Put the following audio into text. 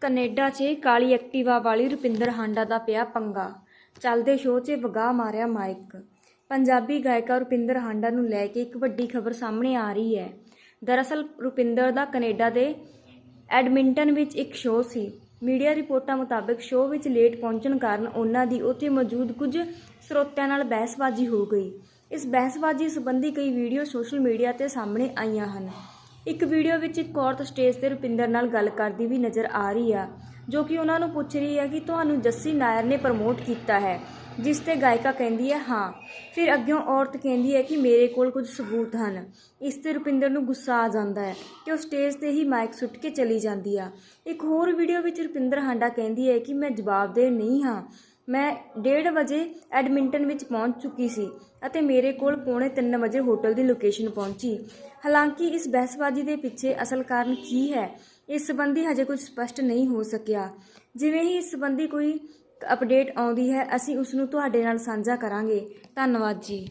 Canada 'ਚ ਕਾਲੀ Activa ਵਾਲੀ ਰੁਪਿੰਦਰ ਹਾਂਡਾ ਦਾ ਪਿਆ ਪੰਗਾ। ਚੱਲਦੇ ਸ਼ੋਅ 'ਚ ਵਗਾ ਮਾਰਿਆ ਮਾਈਕ। ਪੰਜਾਬੀ ਗਾਇਕਾ ਰੁਪਿੰਦਰ ਹਾਂਡਾ ਨੂੰ ਲੈ ਕੇ ਇੱਕ ਵੱਡੀ ਖਬਰ ਸਾਹਮਣੇ ਆ ਰਹੀ ਹੈ। ਦਰਅਸਲ, ਰੁਪਿੰਦਰ ਦਾ ਕੈਨੇਡਾ ਦੇ ਐਡਮਿੰਟਨ ਵਿੱਚ ਇੱਕ ਸ਼ੋਅ ਸੀ। ਮੀਡੀਆ ਰਿਪੋਰਟਾਂ ਮੁਤਾਬਕ ਸ਼ੋਅ ਵਿੱਚ ਲੇਟ ਪਹੁੰਚਣ ਕਾਰਨ ਉਹਨਾਂ ਦੀ ਉੱਥੇ ਮੌਜੂਦ ਕੁਝ ਸਰੋਤਿਆਂ ਨਾਲ ਬਹਿਸਬਾਜ਼ੀ ਹੋ ਗਈ। ਇਸ ਬਹਿਸਬਾਜ਼ੀ ਸੰਬੰਧੀ ਕਈ ਵੀਡੀਓ ਸੋਸ਼ਲ ਮੀਡੀਆ ਤੇ ਸਾਹਮਣੇ ਆਈਆਂ ਹਨ। ਇੱਕ ਵੀਡੀਓ ਵਿੱਚ ਇੱਕ ਔਰਤ ਸਟੇਜ ਤੇ ਰੁਪਿੰਦਰ ਨਾਲ ਗੱਲ ਕਰਦੀ ਵੀ ਨਜ਼ਰ ਆ ਰਹੀ ਆ, ਜੋ ਕਿ ਉਹਨਾਂ ਨੂੰ ਪੁੱਛ ਰਹੀ ਹੈ ਕਿ ਤੁਹਾਨੂੰ ਜੱਸੀ ਨਾਇਰ ਨੇ ਪ੍ਰਮੋਟ ਕੀਤਾ ਹੈ, ਜਿਸ ਤੇ ਗਾਇਕਾ ਕਹਿੰਦੀ ਹੈ, ਹਾਂ। ਫਿਰ ਅੱਗਿਓਂ ਔਰਤ ਕਹਿੰਦੀ ਹੈ ਕਿ ਮੇਰੇ ਕੋਲ ਕੁਝ ਸਬੂਤ ਹਨ। ਇਸ ਤੇ ਰੁਪਿੰਦਰ ਨੂੰ ਗੁੱਸਾ ਆ ਜਾਂਦਾ ਹੈ ਕਿ ਉਹ ਸਟੇਜ ਤੇ ਹੀ ਮਾਈਕ ਸੁੱਟ ਕੇ ਚਲੀ ਜਾਂਦੀ ਆ। ਇੱਕ ਹੋਰ ਵੀਡੀਓ ਵਿੱਚ ਰੁਪਿੰਦਰ ਹਾਂਡਾ ਕਹਿੰਦੀ ਹੈ ਕਿ ਮੈਂ ਜਵਾਬਦੇਹ ਨਹੀਂ ਹਾਂ। ਮੈਂ 1:30 ਵਜੇ ਐਡਮਿੰਟਨ ਵਿੱਚ ਪਹੁੰਚ ਚੁੱਕੀ ਸੀ ਅਤੇ ਮੇਰੇ ਕੋਲ ਪੌਣੇ 3 ਵਜੇ ਹੋਟਲ ਦੀ ਲੋਕੇਸ਼ਨ ਪਹੁੰਚੀ। ਹਾਲਾਂਕਿ ਇਸ ਬਹਿਸਬਾਜ਼ੀ ਦੇ ਪਿੱਛੇ ਅਸਲ ਕਾਰਨ ਕੀ ਹੈ, ਇਸ ਸੰਬੰਧੀ ਹਜੇ ਕੁਝ ਸਪਸ਼ਟ ਨਹੀਂ ਹੋ ਸਕਿਆ। ਜਿਵੇਂ ਹੀ ਇਸ ਸੰਬੰਧੀ ਕੋਈ ਅਪਡੇਟ ਆਉਂਦੀ ਹੈ, ਅਸੀਂ ਉਸ ਨੂੰ ਤੁਹਾਡੇ ਨਾਲ ਸਾਂਝਾ ਕਰਾਂਗੇ। ਧੰਨਵਾਦ ਜੀ।